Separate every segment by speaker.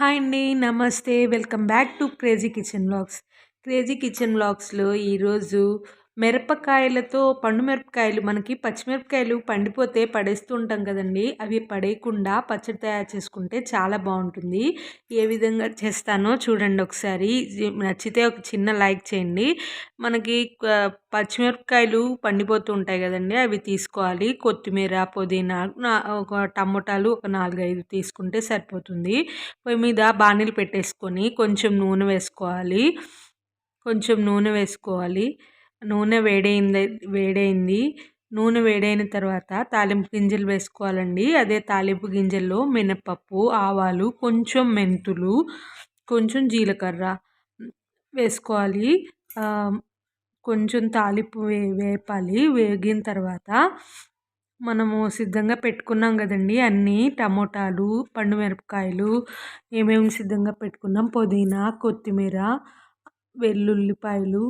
Speaker 1: Hi అండి namaste. Welcome back to crazy kitchen blogs crazy kitchen బ్లాగ్స్లో ఈరోజు మిరపకాయలతో పండు మిరపకాయలు మనకి పచ్చిమిరపకాయలు పండిపోతే పడేస్తూ ఉంటాం కదండి. అవి పడేయకుండా పచ్చడి తయారు చేసుకుంటే చాలా బాగుంటుంది. ఏ విధంగా చేస్తానో చూడండి ఒకసారి. నచ్చితే ఒక చిన్న లైక్ చేయండి. మనకి పచ్చిమిరపకాయలు పండిపోతూ ఉంటాయి కదండి అవి తీసుకోవాలి. కొత్తిమీర పుదీనా ఒక టమోటాలు ఒక నాలుగైదు తీసుకుంటే సరిపోతుంది. పొయ్యి మీద బాణీలు పెట్టేసుకొని కొంచెం నూనె వేసుకోవాలి. కొంచెం నూనె వేసుకోవాలి. నూనె వేడైంది వేడైంది. నూనె వేడైన తర్వాత తాలింపు గింజలు వేసుకోవాలండి. అదే తాలింపు గింజల్లో మినపప్పు ఆవాలు కొంచెం మెంతులు కొంచెం జీలకర్ర వేసుకోవాలి. కొంచెం తాలింపు వే వేపాలి. వేగిన తర్వాత మనము సిద్ధంగా పెట్టుకున్నాం కదండి. అన్నీ టమోటాలు పండు మిరపకాయలు ఏమేమి సిద్ధంగా పెట్టుకున్నాం? పుదీనా కొత్తిమీర వెల్లుల్లిపాయలు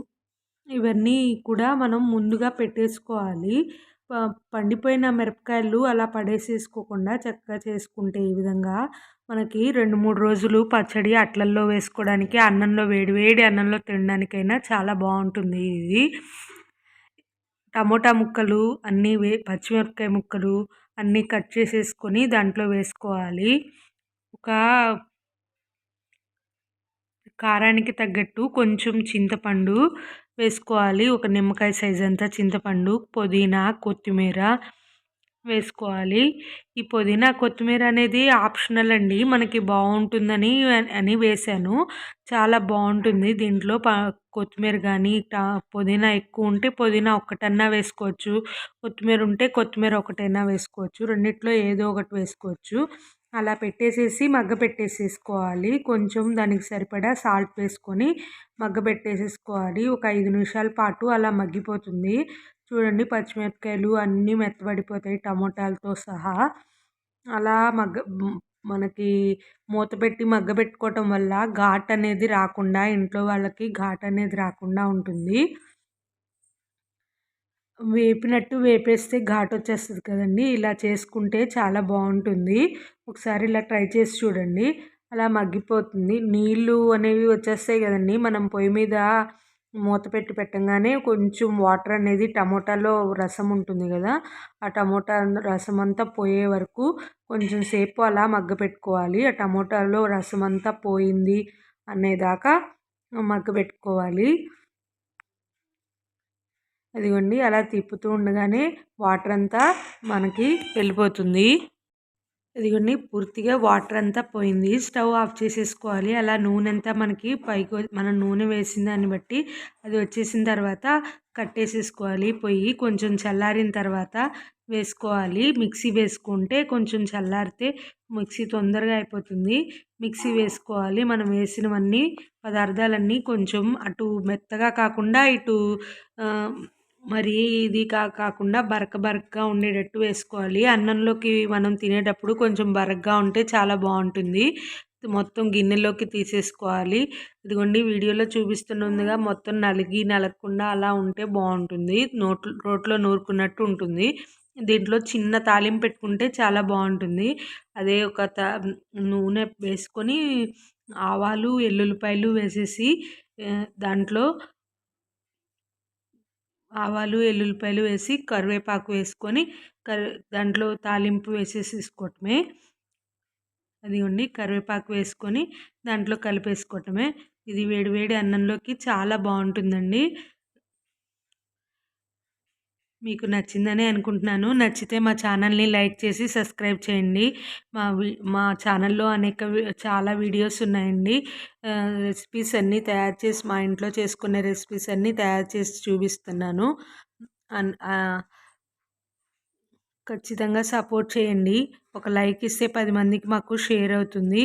Speaker 1: ఇవన్నీ కూడా మనం ముందుగా పెట్టేసుకోవాలి. పండిపోయిన మిరపకాయలు అలా పడేసేసుకోకుండా చక్కగా చేసుకుంటే ఈ విధంగా మనకి రెండు మూడు రోజులు పచ్చడి అట్లల్లో వేసుకోవడానికి అన్నంలో వేడి వేడి అన్నంలో తినడానికైనా చాలా బాగుంటుంది ఇది. టమోటా ముక్కలు అన్నీ వే పచ్చిమిరపకాయ ముక్కలు అన్నీ కట్ చేసేసుకొని దాంట్లో వేసుకోవాలి. ఒక కారానికి తగ్గట్టు కొంచెం చింతపండు వేసుకోవాలి. ఒక నిమ్మకాయ సైజ్ అంతా చింతపండు పుదీనా కొత్తిమీర వేసుకోవాలి. ఈ పుదీనా కొత్తిమీర అనేది ఆప్షనల్ అండి. మనకి బాగుంటుందని అని వేసాను. చాలా బాగుంటుంది. దీంట్లో కొత్తిమీర కానీ పుదీనా ఎక్కువ ఉంటే పుదీనా ఒక్కటన్నా వేసుకోవచ్చు. కొత్తిమీర ఉంటే కొత్తిమీర ఒకటైనా వేసుకోవచ్చు. రెండిట్లో ఏదో ఒకటి వేసుకోవచ్చు. అలా పెట్టేసేసి మగ్గ పెట్టేసేసుకోవాలి. కొంచెం దానికి సరిపడా సాల్ట్ వేసుకొని మగ్గ పెట్టేసేసుకోవాలి. ఒక ఐదు నిమిషాల పాటు అలా మగ్గిపోతుంది. చూడండి పచ్చిమిరపకాయలు అన్నీ మెత్తబడిపోతాయి టమోటాలతో సహా. అలా మగ్గ మనకి మూత పెట్టి మగ్గ పెట్టుకోవటం వల్ల ఘాట్ అనేది రాకుండా ఇంట్లో వాళ్ళకి ఘాట్ అనేది రాకుండా ఉంటుంది. వేపినట్టు వేపేస్తే ఘాటు వచ్చేస్తుంది కదండి. ఇలా చేసుకుంటే చాలా బాగుంటుంది. ఒకసారి ఇలా ట్రై చేసి చూడండి. అలా మగ్గిపోతుంది. నీళ్ళు అనేవి వచ్చేస్తాయి కదండి. మనం పొయ్యి మీద మూత పెట్టి పెట్టగానే కొంచెం వాటర్ అనేది టమోటాలో రసం ఉంటుంది కదా. ఆ టమోటా రసం అంతా పోయే వరకు కొంచెం సేపు అలా మగ్గ పెట్టుకోవాలి ఆ టమోటాలో రసం అంతా పోయింది అనేదాకా మగ్గ పెట్టుకోవాలి అదిగోండి అలా తిప్పుతూ ఉండగానే వాటర్ అంతా మనకి వెళ్ళిపోతుంది. ఇదిగోండి పూర్తిగా వాటర్ అంతా పోయింది. స్టవ్ ఆఫ్ చేసేసుకోవాలి. అలా నూనె అంతా మనకి పైకి మనం నూనె వేసిన దాన్ని బట్టి అది వచ్చేసిన తర్వాత కట్టేసేసుకోవాలి. పొయ్యి కొంచెం చల్లారిన తర్వాత వేసుకోవాలి. మిక్సీ వేసుకుంటే కొంచెం చల్లారితే మిక్సీ తొందరగా అయిపోతుంది. మిక్సీ వేసుకోవాలి. మనం వేసినవన్నీ పదార్థాలన్నీ కొంచెం అటు మెత్తగా కాకుండా ఇటు మరి ఇది కా కాకుండా బరక బరకగా ఉండేటట్టు వేసుకోవాలి. అన్నంలోకి మనం తినేటప్పుడు కొంచెం బరకగా ఉంటే చాలా బాగుంటుంది. మొత్తం గిన్నెలోకి తీసేసుకోవాలి. ఇదిగోండి వీడియోలో చూపిస్తున్నదిగా మొత్తం నలిగి నలగకుండా అలా ఉంటే బాగుంటుంది. నోట్లో రోట్లో నూరుకున్నట్టు ఉంటుంది. దీంట్లో చిన్న తాలింపు పెట్టుకుంటే చాలా బాగుంటుంది. అదే ఒక త నూనె వేసుకొని ఆవాలు ఎల్లుల్లిపాయలు వేసేసి దాంట్లో ఆవాలు ఎల్లుల్లిపాయలు వేసి కరివేపాకు వేసుకొని కరి దాంట్లో తాలింపు వేసేసేసుకోవటమే అదిగోండి కరివేపాకు వేసుకొని దాంట్లో కలిపేసుకోవటమే. ఇది వేడివేడి అన్నంలోకి చాలా బాగుంటుందండి. మీకు నచ్చిందని అనుకుంటున్నాను. నచ్చితే మా ఛానల్ని లైక్ చేసి సబ్స్క్రైబ్ చేయండి. మా మా ఛానల్లో అనేక చాలా వీడియోస్ ఉన్నాయండి. రెసిపీస్ అన్నీ తయారు చేసి మా ఇంట్లో చేసుకునే రెసిపీస్ అన్నీ తయారు చేసి చూపిస్తున్నాను. ఖచ్చితంగా సపోర్ట్ చేయండి. ఒక లైక్ ఇస్తే పది మందికి మాకు షేర్ అవుతుంది.